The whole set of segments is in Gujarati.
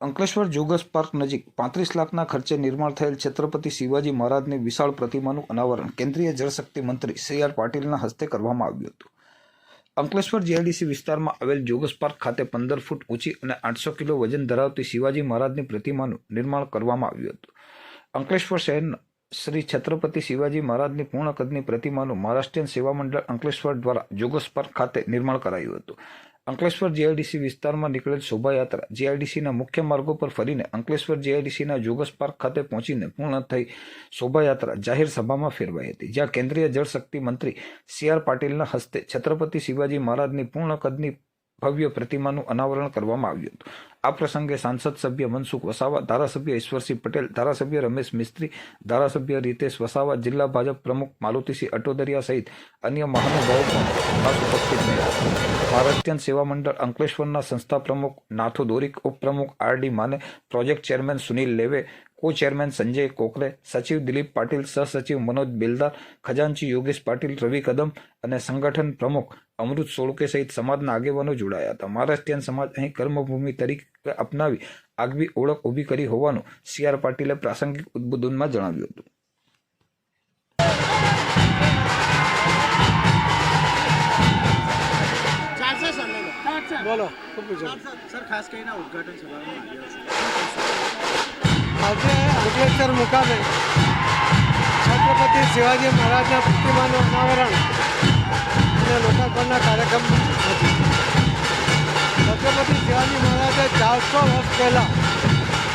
અંકલેશ્વર જોગસ પાર્ક નજીક પાંત્રીસ લાખના ખર્ચે નિર્માણ થયેલ છત્રપતિ શિવાજી મહારાજની વિશાળ પ્રતિમાનું અનાવરણ કેન્દ્રીય જળશક્તિ મંત્રી સી આર પાટીલના હસ્તે કરવામાં આવ્યું હતું. અંકલેશ્વર જીઆઈડીસી વિસ્તારમાં આવેલ જોગસ પાર્ક ખાતે પંદર ફૂટ ઊંચી અને આઠસો કિલો વજન ધરાવતી શિવાજી મહારાજની પ્રતિમાનું નિર્માણ કરવામાં આવ્યું હતું. અંકલેશ્વર શહેરના શ્રી છત્રપતિ શિવાજી મહારાજની પૂર્ણ કદની પ્રતિમાનું મહારાષ્ટ્રીયન સેવા મંડળ અંકલેશ્વર દ્વારા જોગસ પાર્ક ખાતે નિર્માણ કરાયું હતું. અંકલેશ્વર જીઆઈડીસી વિસ્તારમાં નીકળેલ શોભાયાત્રા જીઆઈડીસીના મુખ્ય માર્ગો પર ફરીને અંકલેશ્વર જીઆઈડીસીના જોગસ પાર્ક ખાતે પહોંચીને પૂર્ણ થઈ શોભાયાત્રા જાહેર સભામાં ફેરવાઈ હતી, જ્યાં કેન્દ્રીય જળશક્તિ મંત્રી સી આર પાટીલના હસ્તે છત્રપતિ શિવાજી મહારાજની પૂર્ણ કદની ભવ્ય પ્રતિમાનું અનાવરણ કરવામાં આવ્યું હતું. આ પ્રસંગે સાંસદ સભ્ય મનસુખ વસાવા, ધારાસભ્ય ઈશ્વરસિંહ પટેલ, ધારાસભ્ય રમેશ મિસ્ત્રી, ધારાસભ્ય રીતેશ વસાવા, જિલ્લા ભાજપ પ્રમુખ માલુતીસિંહ અટોદરિયા સહિત અન્ય મહાનુભાવો પણ ખાસ ઉપસ્થિત રહ્યા ભારતીય સેવા મંડળ અંકલેશ્વરના સંસ્થા પ્રમુખ નાથુ દોરીક, ઉપપ્રમુખ R D Mane project chairman Sunil Leve co chairman Sanjay કોકરે સચિવ દિલીપ પાટીલ સહસચિવ મનોજ બેલદાર ખજાનચી યોગેશ પાટીલ રવિ કદમ અને સંગઠન પ્રમુખ અમૃત સોળકે સહિત સમાજના આગેવાનો જોડાયા હતા. મહારાષ્ટ્રીયન સમાજ અહીં કર્મભૂમિ તરીકે અપનાવી આગવી ઓળખ ઊભી કરી હોવાનું સી આર પાટીલે પ્રાસંગિક ઉદ્બોધનમાં જણાવ્યું હતું. બોલો. સર સર ખાસ કરીને ઉદઘાટન સભામાં આવ્યા છે. આજે અંકલેશ્વર મુકામે છત્રપતિ શિવાજી મહારાજના પ્રતિમાનું અનાવરણ અને લોકાર્પણના કાર્યક્રમ હતી છત્રપતિ શિવાજી મહારાજે ચારસો વર્ષ પહેલાં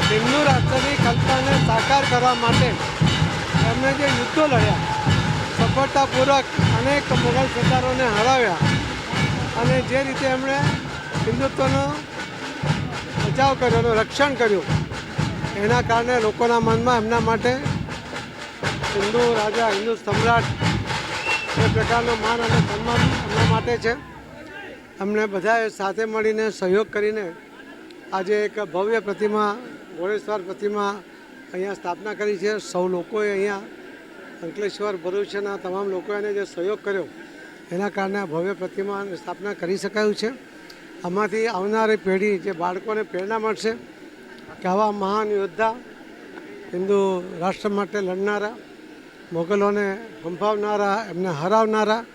હિન્દુ રાષ્ટ્રની કલ્પનાને સાકાર કરવા માટે એમણે જે યુદ્ધો લડ્યા, સફળતાપૂર્વક અનેક મુઘલ સરદારોને હરાવ્યા અને જે રીતે એમણે હિન્દુત્વનો બચાવ કર્યો રક્ષણ કર્યું એના કારણે લોકોના મનમાં એમના માટે હિન્દુ રાજા, હિન્દુ સમ્રાટ એ પ્રકારનો માન અને સન્માન એમના માટે છે. અમને બધાએ સાથે મળીને સહયોગ કરીને આજે એક ભવ્ય પ્રતિમા ઘોડેશ્વર પ્રતિમા અહીંયા સ્થાપના કરી છે. સૌ લોકોએ અહીંયા અંકલેશ્વર ભરૂચના તમામ લોકોએ એને જે સહયોગ કર્યો એના કારણે આ ભવ્ય પ્રતિમાની સ્થાપના કરી શકાયું છે. આમાંથી આવનારી પેઢી જે બાળકોને પ્રેરણા મળશે કે મહાન યોદ્ધા, હિન્દુ રાષ્ટ્ર માટે લડનારા, મોગલોને હંફાવનારા એમને હરાવનારા,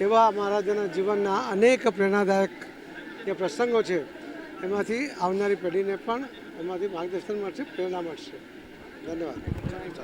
એવા મહારાજાના જીવનના અનેક પ્રેરણાદાયક જે પ્રસંગો છે, એમાંથી આવનારી પેઢીને પણ એમાંથી માર્ગદર્શન મળશે, પ્રેરણા મળશે. ધન્યવાદ.